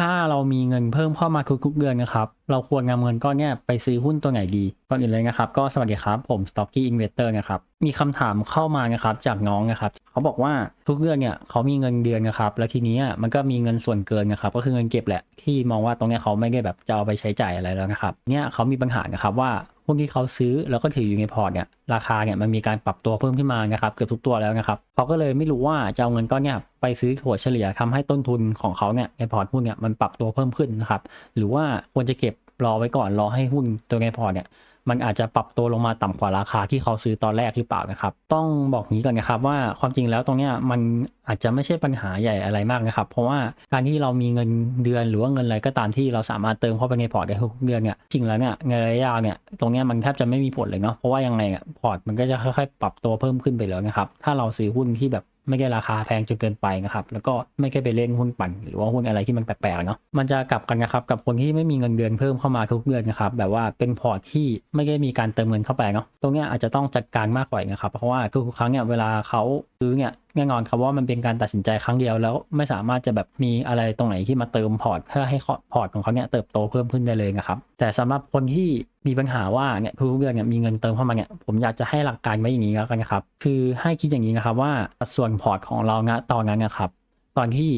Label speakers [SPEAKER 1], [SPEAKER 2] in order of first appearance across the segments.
[SPEAKER 1] ถ้าเรามีเงินเพิ่มเข้ามาทุกๆเดือนนะครับ เราควรนำเงินก้อนนี้ไปซื้อหุ้นตัวไหนดี ก่อนอื่นเลยนะครับ ก็สวัสดีครับ ผม Stocky Investor นะครับ มีคำถามเข้ามานะครับจากน้องนะครับ เขาบอกว่าทุกเดือนเนี่ยเขามีเงินเดือนนะครับ แล้วทีนี้มันก็มีเงินส่วนเกินนะครับ ก็คือเงินเก็บแหละ ที่มองว่าตรงนี้เขาไม่ได้แบบจะเอาไปใช้จ่ายอะไรแล้วนะครับ เนี่ยเขามีปัญหานะครับว่า พวกที่เขาซื้อแล้วก็ถืออยู่ในพอร์ตเนี่ยราคาเนี่ยมันมีการปรับตัวเพิ่มขึ้นมานะครับเกือบทุกตัวแล้วนะครับเขาก็เลยไม่รู้ว่าจะเอาเงินก้อนเนี่ยไปซื้อหัวเฉลี่ยทำให้ต้นทุนของเขาเนี่ยในพอร์ตหุ้นเนี่ยมันปรับตัวเพิ่มขึ้นนะครับหรือว่าควรจะเก็บรอไว้ก่อนรอให้หุ้นตัวในพอร์ตเนี่ย มันอาจจะปรับตัวลงมาต่ำกว่าราคาที่เขาซื้อตอนแรกหรือเปล่านะครับ ต้องบอกงี้ก่อนนะครับว่าความจริงแล้วตรงเนี้ยมันอาจจะไม่ใช่ปัญหาใหญ่อะไรมากนะครับ เพราะว่าการที่เรามีเงินเดือนหรือว่าเงินอะไรก็ตามที่เราสามารถเติมเข้าไปในพอร์ตได้ทุกเดือนเนี่ยจริงแล้วเนี่ยในระยะยาวเนี่ยตรงเนี้ยมันแทบจะไม่มีผลเลยเนาะเพราะว่ายังไงอะพอร์ตมันก็จะค่อยๆ ปรับตัวเพิ่มขึ้นไปแล้วนะครับถ้าเราซื้อหุ้นที่แบบ ไม่ได้ราคาแพงจนเกินไปนะครับ แล้วก็ไม่ได้ไปเล่นหุ้นปั่นหรือว่าหุ้นอะไรที่มันแปลกๆเนาะมันจะกลับกันนะครับกับคนที่ไม่มีเงินเดือนเพิ่มเข้ามาทุกเดือนนะครับแบบว่าเป็นพอร์ตที่ไม่ได้มีการเติมเงินเข้าไปเนาะตรงเนี้ยอาจจะต้องจัดการมากกว่านะครับเพราะว่าทุกครั้งเนี่ยเวลาเขาซื้อเนี่ย แน่นอนครับว่ามันเป็นการตัดสินใจครั้งเดียวแล้วไม่สามารถจะแบบมีอะไรตรงไหนที่มาเติมพอร์ตเพื่อให้พอร์ตของเขาเนี่ยเติบโตเพิ่มขึ้นได้เลยนะครับแต่สำหรับคนที่มีปัญหาว่าเนี่ยทุกเดือนเนี่ยมีเงินเติมเข้ามาเนี่ยผมอยากจะให้หลักการไว้อย่างนี้แล้วกันนะครับคือให้คิดอย่างนี้นะครับว่าสัดส่วนพอร์ตของเราณตอนนั้นนะครับตอนที่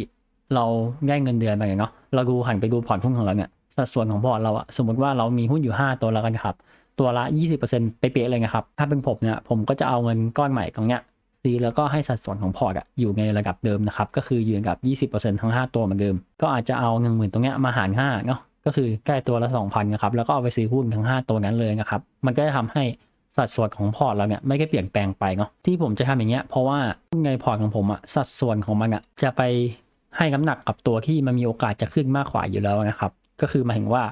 [SPEAKER 1] เราได้เงินเดือนไปเนาะเราดูหันไปดูพอร์ตหุ้นของเราเนี่ยสัดส่วนของพอร์ตเราอะสมมติว่าเรามีหุ้นอยู่ 5 ตัวแล้วกันครับตัวละ 20%เป๊ะๆเลยนะครับ ถ้าเป็นผมเนี่ย ผมก็จะเอาเงินก้อนใหม่ตรงเนี้ย ซีแล้วก็ให้สัดส่วนของพอร์ตอยู่ในระดับเดิมนะครับ ก็คืออยู่กับ 20%ทั้ง 5 ตัวเหมือนเดิม ก็อาจจะเอา1 0,000ตรงนี้มาหาร5เนาะก็คือใกล้ตัวละ 2,000นะครับแล้วก็เอาไปซื้อหุ้นทั้ง 5 ตัวนั้นเลยนะครับมันก็จะทำให้สัดส่วนของพอร์ตเราเนี่ยไม่ได้เปลี่ยนแปลงไปเนาะที่ผมจะทำอย่างเงี้ยเพราะว่าในพอร์ตของผมอะสัดส่วนของมันอะจะไปให้น้ำหนักกับตัวที่มันมีโอกาสจะขึ้นมากกว่าอยู่แล้วนะครับ ก็คือหมายถึงว่า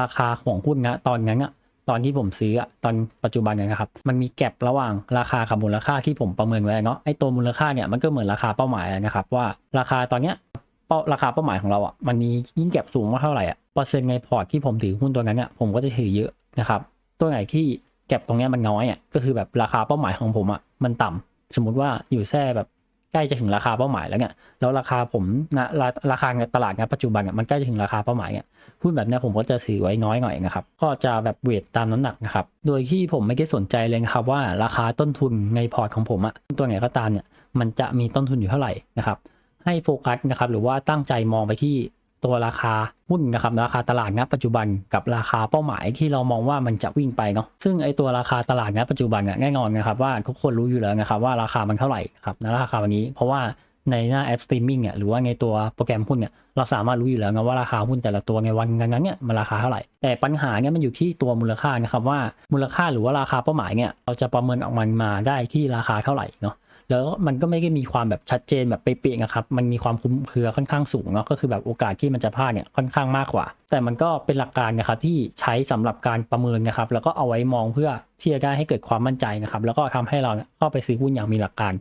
[SPEAKER 1] ราคาของหุ้นนะตอนนั้นอะ ตอนที่ผมซื้ออะตอนปัจจุบันเนี่ยนะครับ มันมีแกลบระหว่างราคากับมูลค่าที่ผมประเมินไว้เนาะไอ้ตัวมูลค่าเนี่ยมันก็เหมือนราคาเป้าหมายนะครับ ว่าราคาตอนเนี้ยเป้าราคาเป้าหมายของเราอะมันมียิ่งแก็บสูงมากเท่าไหร่อะเปอร์เซ็นต์ในพอร์ตที่ผมถือหุ้นตัวนั้นเนี่ยผมก็จะถือเยอะนะครับตัวไหนที่แก็บตรงเนี้ยมันน้อยอะก็คือแบบราคาเป้าหมายของผมอะมันต่ำสมมุติว่าอยู่แค่แบบ ใกล้จะถึงราคาเป้าหมายแล้วเนี่ยแล้วราคาผมนะราราคาในตลาดในปัจจุบันเนี่ยมันใกล้จะถึงราคาเป้าหมายเนี่ยหุ้นแบบนี้ผมก็จะถือไว้น้อยหน่อยนะครับ ก็จะแบบเวทตามน้ำหนักนะครับ โดยที่ผมไม่ได้สนใจเลยครับว่าราคาต้นทุนในพอร์ตของผมอะตัวไหนก็ตามเนี่ยมันจะมีต้นทุนอยู่เท่าไหร่นะครับ ให้โฟกัสนะครับหรือว่าตั้งใจมองไปที่ ตัวราคาหุ้นนะครับราคาตลาดณปัจจุบันกับราคาเป้าหมายที่เรามองว่ามันจะวิ่งไปเนาะซึ่งไอตัวราคาตลาดณปัจจุบันเนี่ยแน่นอนนะครับว่าทุกคนรู้อยู่แล้วนะครับว่าราคามันเท่าไหร่ครับณราคาวันนี้ เพราะว่าในหน้าแอปสตรีมมิ่งเนี่ยหรือว่าในตัวโปรแกรมหุ้นเนี่ยเราสามารถรู้อยู่แล้วนะว่าราคาหุ้นแต่ละตัวในวันนั้นเนี่ยมันราคาเท่าไหร่ แต่ปัญหาเนี่ยมันอยู่ที่ตัวมูลค่านะครับว่ามูลค่าหรือว่าราคาเป้าหมายเนี่ยเราจะประเมินออกมันมาได้ที่ราคาเท่าไหร่เนาะ แล้วมันก็ไม่ได้มีความแบบชัดเจนแบบเป๊ะๆนะครับ มันมีความคุ้มเครือค่อนข้างสูงเนาะก็คือแบบโอกาสที่มันจะพลาดเนี่ยค่อนข้างมากกว่า แต่มันก็เป็นหลักการนะครับที่ใช้สำหรับการประเมินนะครับแล้วก็เอาไว้มองเพื่อที่จะได้ให้เกิดความมั่นใจนะครับ แล้วก็ทำให้เราเข้าไปซื้อหุ้นอย่างมีหลักการ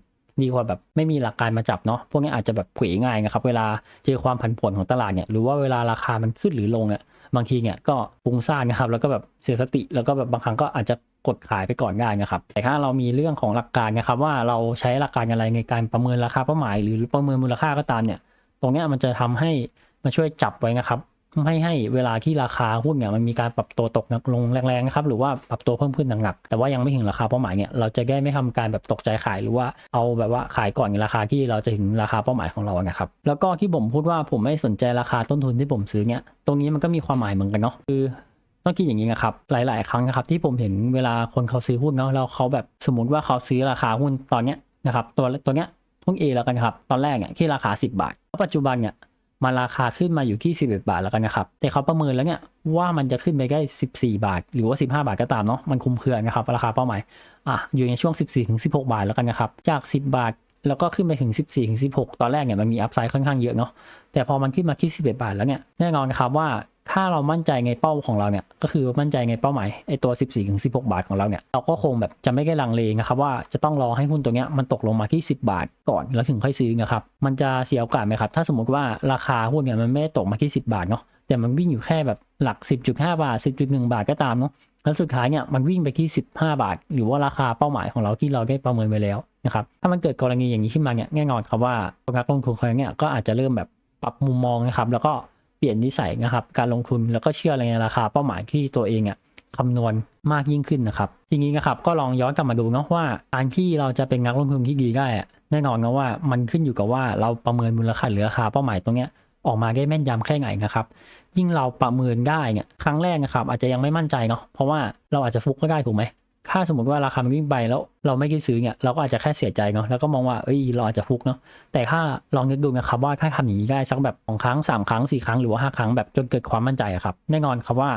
[SPEAKER 1] ดีกว่าแบบไม่มีหลักการมาจับเนาะพวกนี้อาจจะแบบเผยง่ายนะครับ เวลาเจอความผันผวนของตลาดเนี่ยหรือว่าเวลาราคามันขึ้นหรือลงเนี่ยบางทีเนี่ยก็ปุงซ่านนะครับ แล้วก็แบบเสียสติแล้วก็แบบบางครั้งก็อาจจะ กดขายไปก่อนได้นะครับ แต่ถ้าเรามีเรื่องของหลักการนะครับ ว่าเราใช้หลักการอะไรในการประเมินราคาเป้าหมาย หรือประเมินมูลค่าก็ตามเนี่ย ตรงนี้มันจะทำให้มาช่วยจับไว้นะครับไม่ให้เวลาที่ราคาหุ้นเนี่ยมันมีการปรับตัวตกลงแรงๆนะครับหรือว่าปรับตัวเพิ่มขึ้นหนักๆแต่ว่ายังไม่ถึงราคาเป้าหมายเนี่ยเราจะได้ไม่ทำการแบบตกใจขายหรือว่าเอาแบบว่าขายก่อนราคาที่เราจะถึงราคาเป้าหมายของเรานะครับแล้วก็ที่ผมพูดว่าผมไม่สนใจราคาต้นทุนที่ผมซื้อเนี่ยตรงนี้มันก็มีความหมายเหมือนกันเนาะคือ ต้องคิดอย่างนี้นะครับ หลาย ๆ ครั้งนะครับ ที่ผมเห็นเวลาคนเขาซื้อหุ้นเนาะแล้วเขาแบบสมมติว่าเขาซื้อราคาหุ้นตอนเนี้ยนะครับ ตัวตัวเนี้ยหุ้น A แล้วกันครับ ตอนแรกเนี่ยที่ราคา 10 บาทปัจจุบันเนี่ยมันราคาขึ้นมาอยู่ที่ 11 บาทแล้วกันนะครับ แต่เขาประเมินแล้วเนี่ยว่ามันจะขึ้นไปได้14 บาท หรือว่า 15 บาทก็ตามเนาะ มันคุ้มเครือนะครับ ราคาเป้าหมาย อะ อยู่ในช่วง 14 ถึง 16 บาทแล้วกันนะครับ จาก 10 บาท แล้วก็ขึ้นไปถึง 14 ถึง 16 ตอนแรกเนี่ยมันมีอัพไซด์ค่อนข้างเยอะเนาะ แต่พอมันขึ้นมาที่ 11 บาทแล้วเนี่ย แน่นอนนะครับว่า ถ้าเรามั่นใจในเป้าของเราเนี่ย ก็คือมั่นใจในเป้าหมายไอตัว 14ถึง16 บาทของเราเนี่ย เราก็คงแบบจะไม่ได้ลังเลนะครับว่าจะต้องรอให้หุ้นตัวเนี้ยมันตกลงมาที่ 10 บาทก่อนแล้วถึงค่อยซื้อนะครับ มันจะเสียโอกาสไหมครับ ถ้าสมมติว่าราคาหุ้นเนี่ยมันไม่ได้ตกมาที่ 10 บาทเนาะ แต่มันวิ่งอยู่แค่แบบหลัก 10.5 บาท 10.1 บาทก็ตามเนาะ แล้วสุดท้ายเนี่ยมันวิ่งไปที่ 15 บาท หรือว่าราคาเป้าหมายของเราที่เราได้ประเมินไว้แล้วนะครับ ถ้ามันเกิดกรณีอย่างนี้ขึ้นมาเนี่ยแน่นอนครับว่านักลงทุนคนเนี่ยก็อาจจะเริ่มแบบปรับมุมมองนะครับ แล้วก็ เปลี่ยนนิสัยนะครับ การลงทุนแล้วก็เชื่อในราคาเป้าหมายที่ตัวเองอะคำนวณมากยิ่งขึ้นนะครับ ทีนี้นะครับก็ลองย้อนกลับมาดูเนาะว่าการที่เราจะเป็นนักลงทุนที่ดีได้อะแน่นอนนะว่ามันขึ้นอยู่กับว่าเราประเมินมูลค่าหรือราคาเป้าหมายตรงเนี้ยออกมาได้แม่นยำแค่ไหนนะครับ ยิ่งเราประเมินได้เนี่ยครั้งแรกนะครับอาจจะยังไม่มั่นใจเนาะเพราะว่าเราอาจจะฟุกก็ได้ถูกไหม ถ้าสมมติว่าราคามันวิ่งไปแล้วเราไม่ได้ซื้อเนี่ยเราก็อาจจะแค่เสียใจเนาะแล้วก็มองว่าเอ้ยเราอาจจะฟุกเนาะแต่ถ้าลองนึกดูนะครับว่าถ้าทำอย่างนี้ได้สักแบบสองครั้งสามครั้งสี่ครั้งหรือว่าห้าครั้งแบบจนเกิดความมั่นใจอะครับแน่นอนครับว่า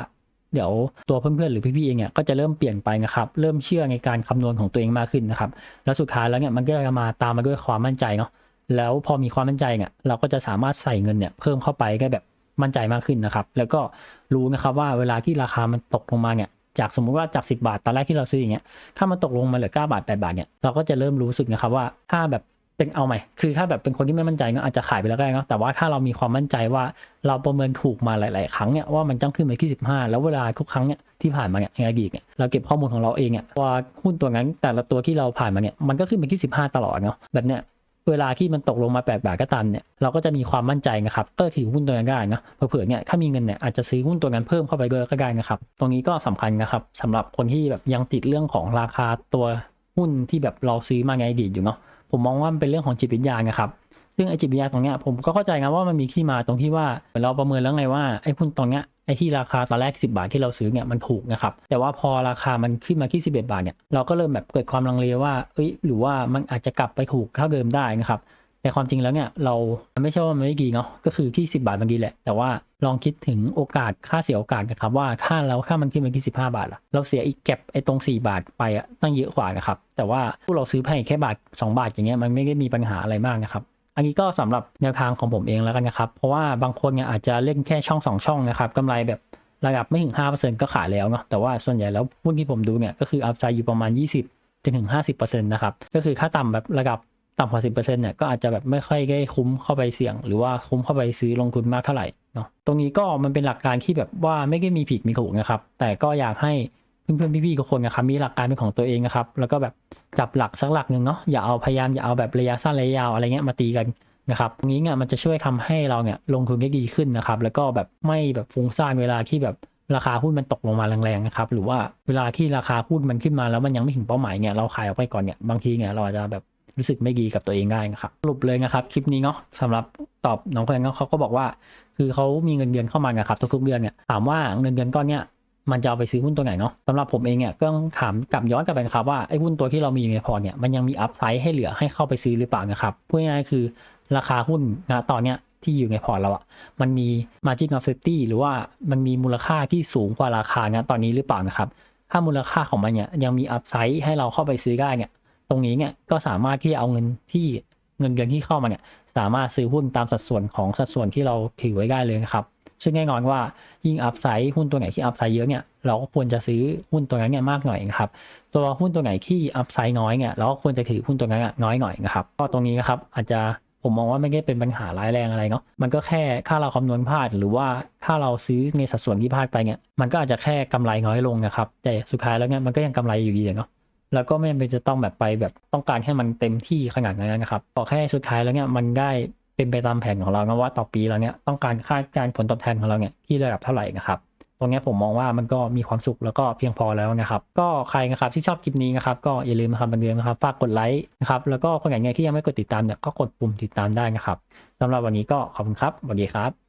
[SPEAKER 1] เดี๋ยวตัวเพื่อนๆหรือพี่ๆเองเนี่ยก็จะเริ่มเปลี่ยนไปนะครับเริ่มเชื่อในการคำนวณของตัวเองมากขึ้นนะครับแล้วสุดท้ายแล้วเนี่ยมันก็จะมาตามมาด้วยความมั่นใจเนาะแล้วพอมีความมั่นใจเนี่ยเราก็จะสามารถใส่เงินเนี่ยเพิ่มเข้าไปได้แบบมั่นใจมากขึ้นนะครับ แล้วก็รู้นะครับว่าเวลาที่ราคามันตกลงมาเนี่ย จากสมมุติว่าจาก 10 บาทตอนแรกที่เราซื้ออย่างเงี้ยถ้ามันตกลงมาเหลือ 9 บาท 8 บาทเนี่ยเราก็จะเริ่มรู้สึกนะครับว่าถ้าแบบเป็นเอาใหม่ คือถ้าแบบเป็นคนที่ไม่มั่นใจก็อาจจะขายไปแล้วก็ได้เนาะแต่ว่าถ้าเรามีความมั่นใจว่าเราประเมินถูกมาหลาย ๆ ครั้งเนี่ยว่ามันจ้องขึ้นไปที่ 15 แล้วเวลาทุกครั้งเนี่ยที่ผ่านมาเนี่ยในอดีตเนี่ยเราเก็บข้อมูลของเราเองเนี่ยว่าหุ้นตัวนั้นแต่ละตัวที่เราผ่านมาเนี่ยมันก็ขึ้นไปที่ 15 ตลอดเนาะแบบเนี้ย เวลาที่มันตกลงมาแปดบาทก็ตามเนี่ยเราก็จะมีความมั่นใจนะครับก็ถือหุ้นตัวนั้นได้นะเผื่อเนี่ยถ้ามีเงินเนี่ยอาจจะซื้อหุ้นตัวนั้นเพิ่มเข้าไปด้วยก็ได้นะครับ ตรงนี้ก็สำคัญนะครับสำหรับคนที่แบบยังติดเรื่องของราคาตัวหุ้นที่แบบเราซื้อมาในอดีตอยู่เนาะผมมองว่ามันเป็นเรื่องของจิตวิทยานะครับซึ่งไอ้จิตวิทยาตรงเนี้ยผมก็เข้าใจนะว่ามันมีที่มาตรงที่ว่าเราประเมินแล้วไงว่าไอ้หุ้นตรงเนี้ย อ้ที่ราคาตอนแรก 10 บาทที่เราซื้อเนี่ยมันถูกนะครับ แต่ว่าพอราคามันขึ้นมาที่11 บาทเนี่ยเราก็เริ่มแบบเกิดความลังเลว่า เอ้ย หรือว่ามันอาจจะกลับไปถูกเท่าเดิมได้นะครับแต่ความจริงแล้วเนี่ยเรามไม่ใช่ว่ามันไม่ดีเนาะก็คือที่ 10 บาทมันดีแหละ แต่ว่าลองคิดถึงโอกาสค่าเสียโอกาสนะครับว่าถ้าเราค่ามันขึ้นไปที่ 15 บาทละเราเสียอีกเก็บไอ้ตรง 4 บาทไปอะตั้งเยอะกว่านะครับแต่ว่าพวกเราซื้อแพงแค่บาท 2 บาทอย่างเงี้ยมันไม่ได้มีปัญหาอะไรมากนะครับ อันนี้ก็สำหรับแนวทางของผมเองแล้วกันนะครับ เพราะว่าบางคนเนี่ยอาจจะเล่นแค่ช่อง 2 ช่องนะครับกำไรแบบระดับไม่ถึง 5%ก็ขายแล้วเนาะแต่ว่าส่วนใหญ่แล้วหุ้นที่ผมดูเนี่ยก็คืออัพไซด์อยู่ประมาณ 20ถึง50%นะครับก็คือค่าต่ำแบบระดับต่ำกว่าสิบเปอร์เซ็นต์เนี่ยก็อาจจะแบบไม่ค่อยได้คุ้มเข้าไปเสี่ยง หรือว่าคุ้มเข้าไปซื้อลงทุนมากเท่าไหร่เนาะตรงนี้ก็มันเป็นหลักการที่แบบว่าไม่ได้มีผิดมีถูกนะครับแต่ก็อยากให้ เพื่อนๆพี่ๆทุกคนนะครับมีหลักการเป็นของตัวเองนะครับ แล้วก็แบบจับหลักสักหลักหนึ่งเนาะอย่าเอาพยายามอย่าเอาแบบระยะสั้นระยะยาวอะไรเงี้ยมาตีกันนะครับตรงนี้เนี่ยมันจะช่วยทำให้เราเนี่ยลงทุนได้ดีขึ้นนะครับ แล้วก็แบบไม่แบบฟุ้งซ่านเวลาที่แบบราคาหุ้นมันตกลงมาแรงๆนะครับ หรือว่าเวลาที่ราคาหุ้นมันขึ้นมาแล้วมันยังไม่ถึงเป้าหมายเนี่ยเราขายออกไปก่อนเนี่ยบางทีเนี่ยเราอาจจะแบบรู้สึกไม่ดีกับตัวเองได้นะครับสรุปเลยนะครับคลิปนี้เนาะสำหรับตอบน้องเพื่อนเขาก็บอกว่า คือเขามีเงินเดือนเข้ามานะครับทุกๆเดือนเนี่ยถามว่าเงินเดือนก้อนเนี้ย มันจะเอาไปซื้อหุ้นตัวไหนเนาะสำหรับผมเองเนี่ยก็ต้องถามกลับย้อนกลับไปนะครับว่าไอ้หุ้นตัวที่เรามีอยู่ในพอร์ตเนี่ยมันยังมีอัพไซด์ให้เหลือให้เข้าไปซื้อหรือเปล่านะครับพูดง่ายๆคือราคาหุ้นนะตอนเนี้ยที่อยู่ในพอร์ตเราอะมันมี margin of safety หรือว่ามันมีมูลค่าที่สูงกว่าราคานะตอนนี้หรือเปล่านะครับ ถ้ามูลค่าของมันเนี่ยยังมีอัพไซด์ให้เราเข้าไปซื้อได้เนี่ยตรงนี้เนี่ยก็สามารถที่เอาเงินที่เงินเดือนที่เข้ามาเนี่ยสามารถซื้อหุ้นตามสัดส่วนของสัดส่วนที่เราถือไว้ได้เลยนะครับ ซึ่งแน่นอนว่ายิ่งอัพไซด์หุ้นตัวไหนที่อัพไซด์เยอะเนี่ยเราก็ควรจะซื้อหุ้นตัวนั้นเนี่ยมากหน่อยนะครับตัวหุ้นตัวไหนที่อัพไซด์น้อยเนี่ยเราก็ควรจะถือหุ้นตัวนั้นน้อยหน่อยนะครับก็ตรงนี้นะครับอาจจะผมมองว่าไม่ได้เป็นปัญหาร้ายแรงอะไรเนาะ มันก็แค่ค่าเราคำนวณพลาด หรือว่าถ้าเราซื้อในสัดส่วนที่พลาดไปเนี่ย มันก็อาจจะแค่กำไรน้อยลงนะครับ แต่สุดท้ายแล้วเนี่ยมันก็ยังกำไรอยู่ดีเนาะ แล้วก็ไม่จำเป็นจะต้องแบบไปแบบต้องการให้มันเต็มที่ขนาดนั้นนะครับพอแค่สุดท้ายแล้วเนี่ยมันได้ เป็นไปตามแผนของเรานะว่าต่อปีเราเนี่ยต้องการค่าการผลตอบแทนของเราเนี่ยที่ระดับเท่าไหร่นะครับตรงเนี้ยผมมองว่ามันก็มีความสุขแล้วก็เพียงพอแล้วนะครับ ก็ใครนะครับที่ชอบคลิปนี้นะครับก็อย่าลืมนะครับบันเดิมนะครับฝากกดไลค์นะครับแล้วก็คนไหนที่ยังไม่กดติดตามเนี่ยก็กดปุ่มติดตามได้นะครับสำหรับวันนี้ก็ขอบคุณครับสวัสดีครับ